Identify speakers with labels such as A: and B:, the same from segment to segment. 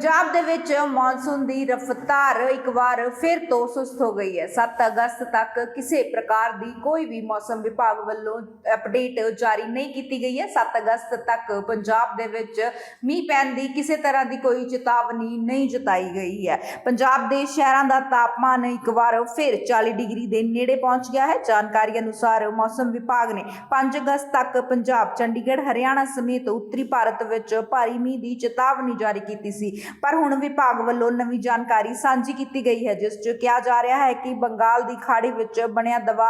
A: ਪੰਜਾਬ ਦੇ ਵਿੱਚ ਮੌਨਸੂਨ ਦੀ ਰਫ਼ਤਾਰ ਇੱਕ ਵਾਰ ਫਿਰ ਤੋਂ ਸੁਸਤ ਹੋ ਗਈ ਹੈ। 7 ਅਗਸਤ ਤੱਕ ਕਿਸੇ ਪ੍ਰਕਾਰ ਦੀ ਕੋਈ ਵੀ ਮੌਸਮ ਵਿਭਾਗ ਵੱਲੋਂ ਅਪਡੇਟ ਜਾਰੀ ਨਹੀਂ ਕੀਤੀ ਗਈ ਹੈ। 7 ਅਗਸਤ ਤੱਕ ਪੰਜਾਬ ਦੇ ਵਿੱਚ ਮੀਂਹ ਪੈਣ ਦੀ ਕਿਸੇ ਤਰ੍ਹਾਂ ਦੀ ਕੋਈ ਚੇਤਾਵਨੀ ਨਹੀਂ ਜਤਾਈ ਗਈ ਹੈ। ਪੰਜਾਬ ਦੇ ਸ਼ਹਿਰਾਂ ਦਾ ਤਾਪਮਾਨ ਇੱਕ ਵਾਰ ਫਿਰ 40 ਡਿਗਰੀ ਦੇ ਨੇੜੇ ਪਹੁੰਚ ਗਿਆ ਹੈ। ਜਾਣਕਾਰੀ ਅਨੁਸਾਰ ਮੌਸਮ ਵਿਭਾਗ ਨੇ 5 ਅਗਸਤ ਤੱਕ ਪੰਜਾਬ, ਚੰਡੀਗੜ੍ਹ, ਹਰਿਆਣਾ ਸਮੇਤ ਉੱਤਰੀ ਭਾਰਤ ਵਿੱਚ ਭਾਰੀ ਮੀਂਹ ਦੀ ਚੇਤਾਵਨੀ ਜਾਰੀ ਕੀਤੀ ਸੀ। ਪਰ ਹੁਣ ਵਿਭਾਗ ਵੱਲੋਂ ਨਵੀਂ ਜਾਣਕਾਰੀ ਸਾਂਝੀ ਕੀਤੀ ਗਈ ਹੈ, ਜਿਸ 'ਚ ਕਿਹਾ ਜਾ ਰਿਹਾ ਹੈ ਕਿ ਬੰਗਾਲ ਦੀ ਖਾੜੀ ਵਿੱਚ ਬਣਿਆ ਦਬਾਅ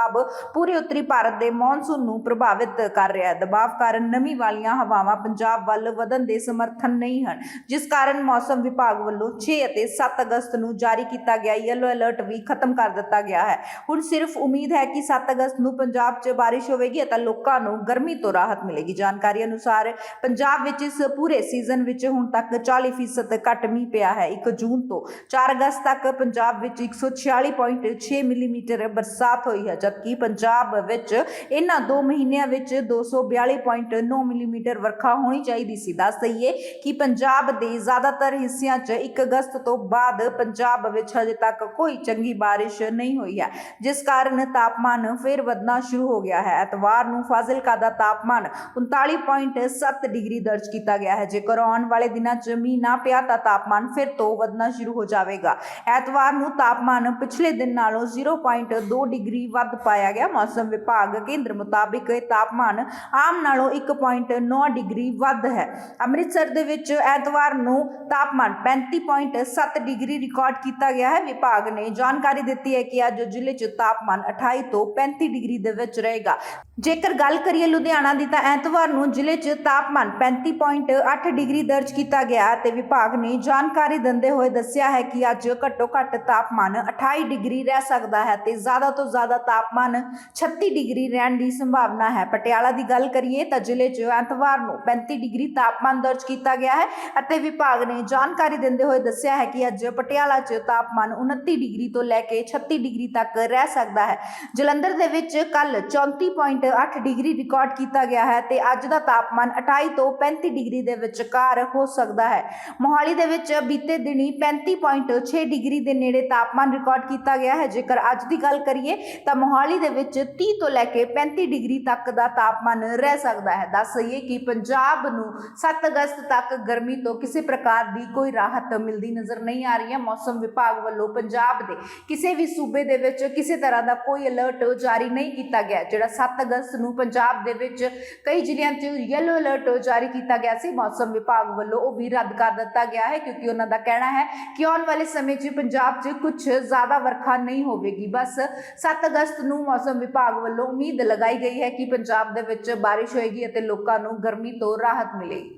A: ਪੂਰੇ ਉੱਤਰੀ ਭਾਰਤ ਦੇ ਮੌਨਸੂਨ ਨੂੰ ਪ੍ਰਭਾਵਿਤ ਕਰ ਰਿਹਾ ਹੈ। ਦਬਾਅ ਕਾਰਨ ਨਮੀ ਵਾਲੀਆਂ ਹਵਾਵਾਂ ਪੰਜਾਬ ਵੱਲ ਵਧਣ ਦੇ ਸਮਰਥਨ ਨਹੀਂ ਹਨ, ਜਿਸ ਕਾਰਨ ਮੌਸਮ ਵਿਭਾਗ ਵੱਲੋਂ 6 ਅਤੇ 7 ਅਗਸਤ ਨੂੰ ਜਾਰੀ ਕੀਤਾ ਗਿਆ ਯੈਲੋ ਅਲਰਟ ਵੀ ਖਤਮ ਕਰ ਦਿੱਤਾ ਗਿਆ ਹੈ। ਹੁਣ ਸਿਰਫ ਉਮੀਦ ਹੈ ਕਿ 7 ਅਗਸਤ ਨੂੰ ਪੰਜਾਬ 'ਚ ਬਾਰਿਸ਼ ਹੋਵੇਗੀ ਅਤੇ ਲੋਕਾਂ ਨੂੰ ਗਰਮੀ ਤੋਂ ਰਾਹਤ ਮਿਲੇਗੀ। ਜਾਣਕਾਰੀ ਅਨੁਸਾਰ ਪੰਜਾਬ ਵਿੱਚ ਇਸ ਪੂਰੇ ਸੀਜ਼ਨ ਵਿੱਚ ਹੁਣ ਤੱਕ 40% ਘੱਟ ਮੀਂਹ ਪਿਆ ਹੈ 1 ਜੂਨ ਤੋਂ। 4 ਅਗਸਤ ਤੱਕ ਪੰਜਾਬ ਵਿੱਚ 146.6 ਮਿਲੀਮੀਟਰ ਬਰਸਾਤ ਹੋਈ ਹੈ, ਜਦਕਿ ਪੰਜਾਬ ਵਿੱਚ ਇਹਨਾਂ 2 ਮਹੀਨਿਆਂ ਵਿੱਚ 242.9 ਮਿਲੀਮੀਟਰ ਵਰਖਾ ਹੋਣੀ ਚਾਹੀਦੀ ਸੀ। ਦੱਸ ਦਈਏ ਕਿ ਪੰਜਾਬ ਦੇ ਜ਼ਿਆਦਾਤਰ ਹਿੱਸਿਆਂ 'ਚ 1 ਅਗਸਤ ਤੋਂ ਬਾਅਦ ਪੰਜਾਬ ਵਿੱਚ ਹਜੇ ਤੱਕ ਕੋਈ ਚੰਗੀ ਬਾਰਿਸ਼ ਨਹੀਂ ਹੋਈ ਹੈ, ਜਿਸ ਕਾਰਨ ਤਾਪਮਾਨ ਫਿਰ ਵਧਣਾ ਸ਼ੁਰੂ ਹੋ ਗਿਆ ਹੈ। ਐਤਵਾਰ ਨੂੰ ਫਾਜ਼ਿਲਕਾ ਦਾ ਤਾਪਮਾਨ 39.7 ਡਿਗਰੀ ਦਰਜ ਕੀਤਾ ਗਿਆ ਹੈ। ਜੇਕਰ ਆਉਣ ਵਾਲੇ ਦਿਨਾਂ 'ਚ ਮੀਂਹ ਨਾ ਪਿਆ ਤਾਂ ਤਾਪਮਾਨ ਫਿਰ ਤੋਂ ਵਧਣਾ ਸ਼ੁਰੂ ਹੋ ਜਾਵੇਗਾ। ਐਤਵਾਰ ਨੂੰ ਤਾਪਮਾਨ ਪਿਛਲੇ ਦਿਨ ਨਾਲੋਂ 0.2 ਡਿਗਰੀ ਵੱਧ ਪਾਇਆ ਗਿਆ। ਮੌਸਮ ਵਿਭਾਗ ਕੇਂਦਰ ਮੁਤਾਬਿਕ ਇਹ ਤਾਪਮਾਨ ਆਮ ਨਾਲੋਂ 1.9 ਡਿਗਰੀ ਵੱਧ ਹੈ। ਅੰਮ੍ਰਿਤਸਰ ਦੇ ਵਿੱਚ ਐਤਵਾਰ ਨੂੰ ਤਾਪਮਾਨ 35.7 ਡਿਗਰੀ ਰਿਕਾਰਡ ਕੀਤਾ ਗਿਆ ਹੈ। ਵਿਭਾਗ ਨੇ ਜਾਣਕਾਰੀ ਦਿੱਤੀ ਹੈ ਕਿ ਅੱਜ ਜ਼ਿਲ੍ਹੇ 'ਚ ਤਾਪਮਾਨ 28 ਤੋਂ 35 ਡਿਗਰੀ ਦੇ ਵਿੱਚ ਰਹੇਗਾ। ਜੇਕਰ ਗੱਲ ਕਰੀਏ ਲੁਧਿਆਣਾ ਦੀ ਤਾਂ ਐਤਵਾਰ ਨੂੰ ਜ਼ਿਲ੍ਹੇ 'ਚ ਤਾਪਮਾਨ 35.8 ਡਿਗਰੀ ਦਰਜ ਕੀਤਾ ਗਿਆ ਤੇ ਵਿਭਾਗ ਨੇ ਜਾਣਕਾਰੀ ਦਿੰਦੇ ਹੋਏ ਦੱਸਿਆ ਹੈ ਕਿ ਅੱਜ ਘੱਟੋ ਘੱਟ ਤਾਪਮਾਨ 28 ਡਿਗਰੀ ਰਹਿ ਸਕਦਾ ਹੈ ਤੇ ਜ਼ਿਆਦਾ ਤੋਂ ਜ਼ਿਆਦਾ ਤਾਪਮਾਨ 36 ਡਿਗਰੀ ਰਹਿਣ ਦੀ ਸੰਭਾਵਨਾ ਹੈ। ਪਟਿਆਲਾ ਦੀ ਗੱਲ ਕਰੀਏ ਤਾਂ ਜ਼ਿਲ੍ਹੇ 'ਚ ਐਤਵਾਰ ਨੂੰ 35 ਡਿਗਰੀ ਤਾਪਮਾਨ ਦਰਜ ਕੀਤਾ ਗਿਆ ਹੈ ਅਤੇ ਵਿਭਾਗ ਨੇ ਜਾਣਕਾਰੀ ਦਿੰਦੇ ਹੋਏ ਦੱਸਿਆ ਹੈ ਕਿ ਅੱਜ ਪਟਿਆਲਾ 'ਚ ਤਾਪਮਾਨ 29 ਡਿਗਰੀ ਤੋਂ ਲੈ ਕੇ 36 ਡਿਗਰੀ ਤੱਕ ਰਹਿ ਸਕਦਾ ਹੈ। ਜਲੰਧਰ ਦੇ ਵਿੱਚ ਕੱਲ 34.8 ਡਿਗਰੀ ਰਿਕਾਰਡ ਕੀਤਾ ਗਿਆ ਹੈ ਤੇ ਅੱਜ ਦਾ ਤਾਪਮਾਨ 28 ਤੋਂ 35 ਡਿਗਰੀ ਦੇ ਵਿਚਕਾਰ ਹੋ ਸਕਦਾ ਹੈ। ਮੋਹਾਲੀ ਦੇ ਵਿੱਚ ਬੀਤੇ ਦਿਨੀ 35.6 ਡਿਗਰੀ ਦੇ ਨੇੜੇ ਤਾਪਮਾਨ ਰਿਕਾਰਡ ਕੀਤਾ ਗਿਆ ਹੈ। ਜੇਕਰ ਅੱਜ ਦੀ ਗੱਲ ਕਰੀਏ, ਤਾਂ ਮੋਹਾਲੀ ਦੇ ਵਿੱਚ 30 ਤੋਂ ਲੈ ਕੇ 35 ਡਿਗਰੀ ਤੱਕ ਦਾ ਤਾਪਮਾਨ ਰਹਿ ਸਕਦਾ ਹੈ। ਦੱਸ ਦਈਏ ਕਿ ਪੰਜਾਬ ਨੂੰ 7 ਅਗਸਤ ਤੱਕ ਗਰਮੀ ਤੋਂ ਕਿਸੇ ਪ੍ਰਕਾਰ ਦੀ ਕੋਈ ਰਾਹਤ ਮਿਲਦੀ ਨਜ਼ਰ ਨਹੀਂ ਆ ਰਹੀ ਹੈ। ਮੌਸਮ ਵਿਭਾਗ ਵੱਲੋਂ ਪੰਜਾਬ ਦੇ ਕਿਸੇ ਵੀ ਸੂਬੇ ਦੇ ਵਿੱਚ ਕਿਸੇ ਤਰ੍ਹਾਂ ਦਾ ਕੋਈ ਅਲਰਟ ਜਾਰੀ ਨਹੀਂ ਕੀਤਾ ਗਿਆ, ਜਿਹੜਾ 7 ਅਗਸਤ ਨੂੰ ਪੰਜਾਬ ਦੇ ਵਿੱਚ ਕਈ ਜ਼ਿਲ੍ਹਿਆਂ 'ਚ ਯੈਲੋ ਅਲਰਟ ਜਾਰੀ ਕੀਤਾ ਗਿਆ ਸੀ। ਮੌਸਮ ਵਿਭਾਗ ਵੱਲੋਂ ਉਹ ਵੀ ਰੱਦ ਕਰ ਦਿੱਤਾ ਗਿਆ ਹੈ ਕਿਉਂਕਿ ਉਹਨਾਂ ਦਾ ਕਹਿਣਾ ਹੈ ਕਿ ਆਉਣ ਵਾਲੇ ਸਮੇਂ 'ਚ ਪੰਜਾਬ 'ਚ ਕੁਝ ਜ਼ਿਆਦਾ ਵਰਖਾ ਨਹੀਂ ਹੋਵੇਗੀ। ਬਸ 7 ਅਗਸਤ ਨੂੰ ਮੌਸਮ ਵਿਭਾਗ ਵੱਲੋਂ ਉਮੀਦ ਲਗਾਈ ਗਈ ਹੈ ਕਿ ਪੰਜਾਬ ਦੇ ਵਿੱਚ ਬਾਰਿਸ਼ ਹੋਏਗੀ ਅਤੇ ਲੋਕਾਂ ਨੂੰ ਗਰਮੀ ਤੋਂ ਰਾਹਤ ਮਿਲੇਗੀ।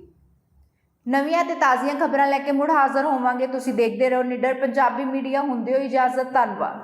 A: ਨਵੀਆਂ ਤੇ ਤਾਜ਼ੀਆਂ ਖਬਰਾਂ ਲੈ ਕੇ ਮੁੜ ਹਾਜ਼ਰ ਹੋਵਾਂਗੇ। ਤੁਸੀਂ ਦੇਖਦੇ ਰਹੋ ਨਿਡਰ ਪੰਜਾਬੀ ਮੀਡੀਆ। ਹੁੰਦੇ ਹੋ ਇਜਾਜ਼ਤ। ਧੰਨਵਾਦ।